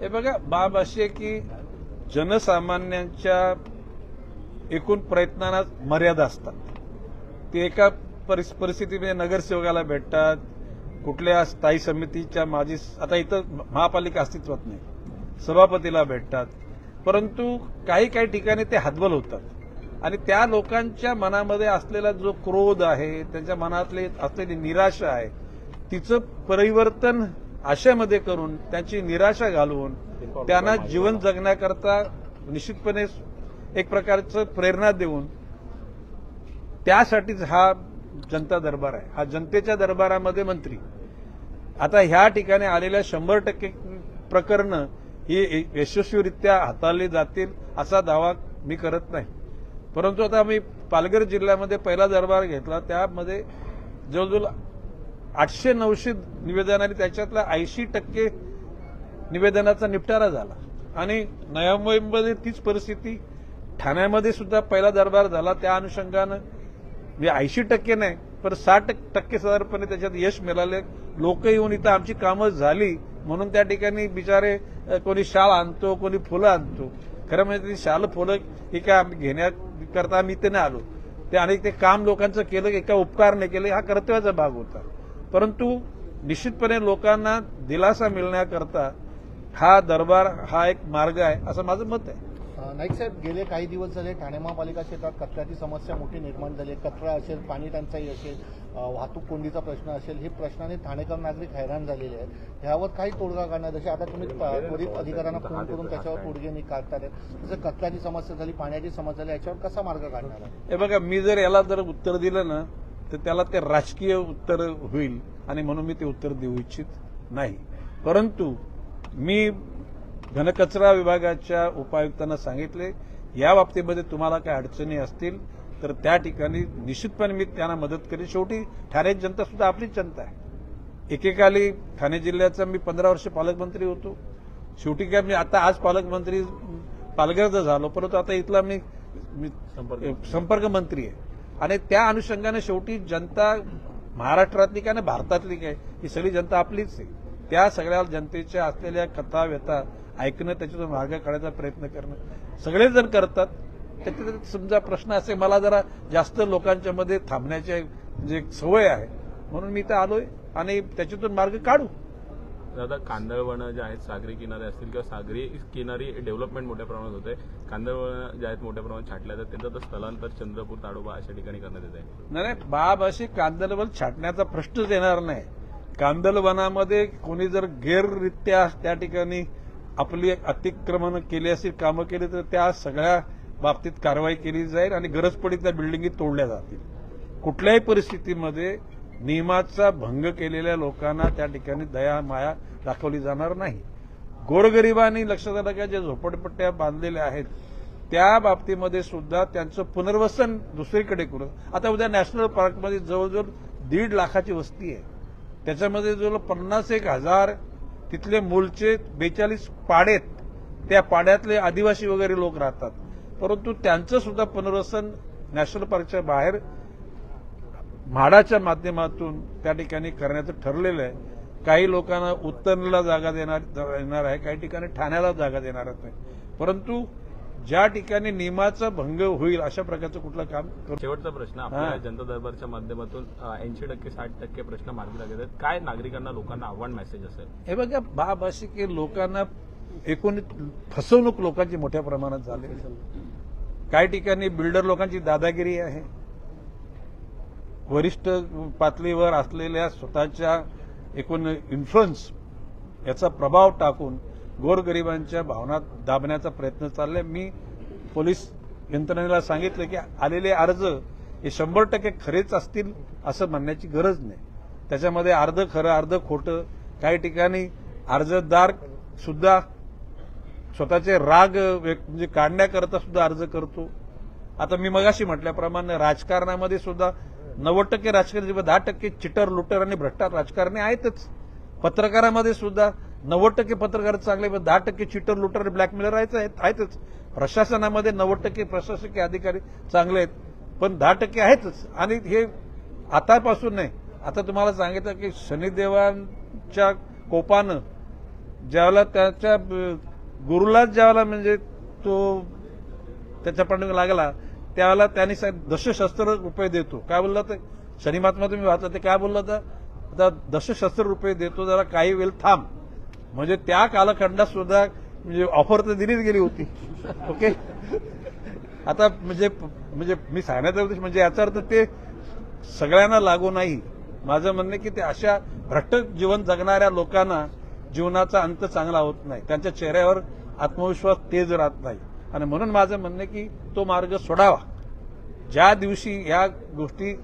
हे बघा बाब अशी आहे की जनसामान्यांच्या एकूण प्रयत्नांना मर्यादा असतात. ते एका परिस- परिस्थितीमध्ये नगरसेवकाला भेटतात कुठल्या स्थायी समितीच्या माजी आता इथं महापालिका अस्तित्वात नाही सभापतीला भेटतात. परंतु काही काही ठिकाणी ते हातबल होतात. आणि त्या लोकांच्या मनामध्ये असलेला जो क्रोध आहे त्यांच्या मनातले असलेली निराशा आहे तिचं परिवर्तन आशेमध्ये करून त्यांची निराशा घालवून त्यांना जीवन जगण्याकरता निश्चितपणे एक प्रकारचं प्रेरणा देऊन त्यासाठीच हा जनता दरबार आहे. हा जनतेच्या दरबारामध्ये मंत्री. आता ह्या ठिकाणी आलेल्या शंभर टक्के प्रकरणं ही यशस्वीरित्या हाताळली जातील असा दावा मी करत नाही. परंतु आता मी पालघर जिल्ह्यामध्ये पहिला दरबार घेतला. त्यामध्ये जवळजवळ आठशे नऊशे निवेदनांनी त्याच्यातल्या ऐंशी टक्के निवेदनाचा निपटारा झाला. आणि नव्या मुंबईमध्ये तीच परिस्थिती ठाण्यामध्ये सुद्धा पहिला दरबार झाला. त्या अनुषंगानं म्हणजे ऐंशी टक्के नाही पण साठ टक्के साधारणपणे त्याच्यात यश मिळाले. लोक येऊन इथं आमची कामं झाली. म्हणून त्या ठिकाणी बिचारे कोणी शाल आणतो कोणी फुलं आणतो. खरं म्हणजे ती शाल फुलं ही काय आम्ही घेण्याकरता आम्ही इथे नाही आलो. ते आणि ते काम लोकांचं केलं एका उपकार नाही केलं. हा कर्तव्याचा भाग होता. परंतु निश्चितपणे लोकांना दिलासा मिळण्याकरता हा दरबार हा एक मार्ग आहे असं माझं मत आहे. नाईक साहेब गेले काही दिवस झाले ठाणे महापालिका क्षेत्रात कचऱ्याची समस्या मोठी निर्माण झाली कचरा असेल पाणी टंचाई असेल वाहतूक कोंडीचा प्रश्न असेल हे प्रश्नाने ठाणेकर नागरिक हैराण झालेले आहेत. ह्यावर काही तोडगा काढणार जसे आता तुम्ही त्वरित अधिकाऱ्यांना फोन करून त्याच्यावर तोडगे नि काढतात जसं कचऱ्याची समस्या झाली पाण्याची समस्या झाली याच्यावर कसा मार्ग काढणार आहे? हे बघा मी जर याला जर उत्तर दिलं ना तर त्याला ते राजकीय उत्तर होईल आणि म्हणून मी ते उत्तर देऊ इच्छित नाही. परंतु मी घनकचरा विभागाच्या उपायुक्तांना सांगितले या बाबतीमध्ये तुम्हाला काय अडचणी असतील तर त्या ठिकाणी निश्चितपणे मी त्यांना मदत करेन. शेवटी ठाण्याची जनता सुद्धा आपलीच जनता आहे. एकेकाली ठाणे जिल्ह्याचा मी पंधरा वर्ष पालकमंत्री होतो. शेवटी काय मी आता आज पालकमंत्री पालघरचा झालो परंतु आता इथला मी मी संपर्क मंत्री आहे. आणि त्या अनुषंगाने शेवटी जनता महाराष्ट्रातली काय आणि भारतातली काय ही सगळी जनता आपलीच आहे. त्या सगळ्या जनतेच्या असलेल्या कथा व्यथा ऐकणं त्याच्यातून मार्ग काढायचा प्रयत्न करणं. सगळे जण करतात. त्याच्यात समजा प्रश्न असे मला जरा जास्त लोकांच्या मध्ये थांबण्याची म्हणजे सवय आहे म्हणून मी इथं आलोय आणि त्याच्यातून मार्ग काढू. दादा कांदळवणं जे आहेत सागरी किनारे असतील किंवा सागरी किनारी डेव्हलपमेंट मोठ्या प्रमाणात होते कांदळवणं जे आहेत मोठ्या प्रमाणात छाटल्या जातात. त्यांचं तर स्थलांतर चंद्रपूर ताडोबा अशा ठिकाणी करण्यात येत आहे नाही नाही, बाब अशी कांदळवन छाटण्याचा प्रश्नच येणार नाही. कांदळवनामध्ये कोणी जर गैररित्या त्या ठिकाणी आपली अतिक्रमण केली असेल कामं केली तर त्या सगळ्या बाबतीत कारवाई केली जाईल आणि गरज पडी त्या बिल्डिंगी तोडल्या जातील. कुठल्याही परिस्थितीमध्ये नियमाचा भंग केलेल्या लोकांना त्या ठिकाणी दया माया दाखवली जाणार नाही. गोरगरिबांनी लक्षात आलं का ज्या झोपडपट्ट्या बांधलेल्या आहेत. त्या बाबतीमध्ये सुद्धा त्यांचं पुनर्वसन दुसरीकडे करून आता उद्या नॅशनल पार्कमध्ये जवळजवळ दीड लाखाची वस्ती आहे. त्याच्यामध्ये जवळ पन्नास एक हजार तिथले मूलचे बेचाळीस पाडेत त्या पाड्यातले आदिवासी वगैरे लोक राहतात. परंतु त्यांचं सुद्धा पुनर्वसन नॅशनल पार्कच्या बाहेर म्हाडाच्या माध्यमातून त्या ठिकाणी करण्याचं ठरलेलं आहे. काही लोकांना उत्तरला जागा देणार देणार आहे काही ठिकाणी ठाण्याला जागा देणार आहे परंतु ज्या ठिकाणी नियमाचा भंग होईल अशा प्रकारचं कुठलं काम शेवटचा प्रश्न. आपल्या जनता दरबारच्या माध्यमातून ऐंशी टक्के साठ टक्के प्रश्न मार्गी लागत आहेत. काय नागरिकांना लोकांना आव्हान मेसेज असेल? हे बघा बाब अशी की लोकांना एकूण फसवणूक लोकांची मोठ्या प्रमाणात झाली काही ठिकाणी बिल्डर लोकांची दादागिरी आहे. वरिष्ठ पातळीवर असलेल्या स्वतःच्या एकूण इन्फ्लुअन्स याचा प्रभाव टाकून गोरगरिबांच्या भावना दाबण्याचा प्रयत्न चाललाय. मी पोलीस यंत्रणेला सांगितलं की आलेले अर्ज हे शंभर टक्के खरेच असतील असं म्हणण्याची गरज नाही. त्याच्यामध्ये अर्ध खरं अर्ध खोटं काही ठिकाणी अर्जदार सुद्धा स्वतःचे राग म्हणजे काढण्याकरता सुद्धा अर्ज करतो. आता मी मगाशी म्हटल्याप्रमाणे राजकारणामध्ये सुद्धा नव्वद टक्के राजकारणी दहा टक्के चिटर लुटर आणि भ्रष्टार राजकारणी आहेतच. पत्रकारामध्ये सुद्धा नव्वद टक्के पत्रकार चांगले पण दहा टक्के चिटर लुटर आणि ब्लॅकमेलर आहेत आहेतच. प्रशासनामध्ये नव्वद टक्के प्रशासकीय अधिकारी चांगले आहेत पण दहा टक्के आहेतच. आणि हे आतापासून नाही. आता तुम्हाला सांगितलं की शनिदेवांच्या कोपानं ज्यावेळेला त्याच्या गुरुलाच ज्यावेळेला म्हणजे तो त्याच्या पाठीमागे लागला त्यावेळेला त्यांनी दशशस्त्र रुपये देतो. काय बोलला तर शनी महात्मा तुम्ही वाचलं ते काय बोललं तर आता दशशस्त्र रुपये देतो जरा काही वेळ थांब. म्हणजे त्या कालखंडात सुद्धा म्हणजे ऑफर तर दिलीच गेली होती. ओके आता म्हणजे म्हणजे मी सांगण्याचा उद्देश म्हणजे याचा अर्थ ते सगळ्यांना लागू नाही. माझं म्हणणं आहे की ते अशा भ्रष्ट जीवन जगणाऱ्या लोकांना जीवनाचा अंत चांगला होत नाही. त्यांच्या चेहऱ्यावर आत्मविश्वास तेज राहत नाही. आणि म्हणून माझं म्हणणं आहे की तो मार्ग सोडावा. ज्या दिवशी या गोष्टी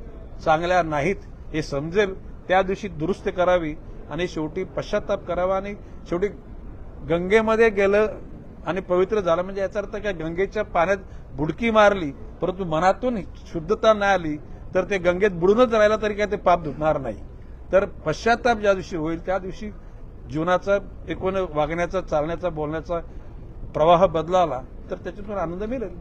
चांगल्या नाहीत हे समजेल त्या दिवशी दुरुस्त करावी आणि शेवटी पश्चाताप करावा आणि शेवटी गंगेमध्ये गेलं आणि पवित्र झालं म्हणजे याचा अर्थ काय? गंगेच्या पाण्यात बुडकी मारली परंतु मनातून शुद्धता नाही आली तर ते गंगेत बुडूनच राहिला तरी काय ते पाप धुणार नाही. तर पश्चाताप ज्या दिवशी होईल त्या दिवशी जीवनाचा एकूण वागण्याचा चालण्याचा बोलण्याचा प्रवाह बदलाला तर त्याच्यातून आनंद मिळेल.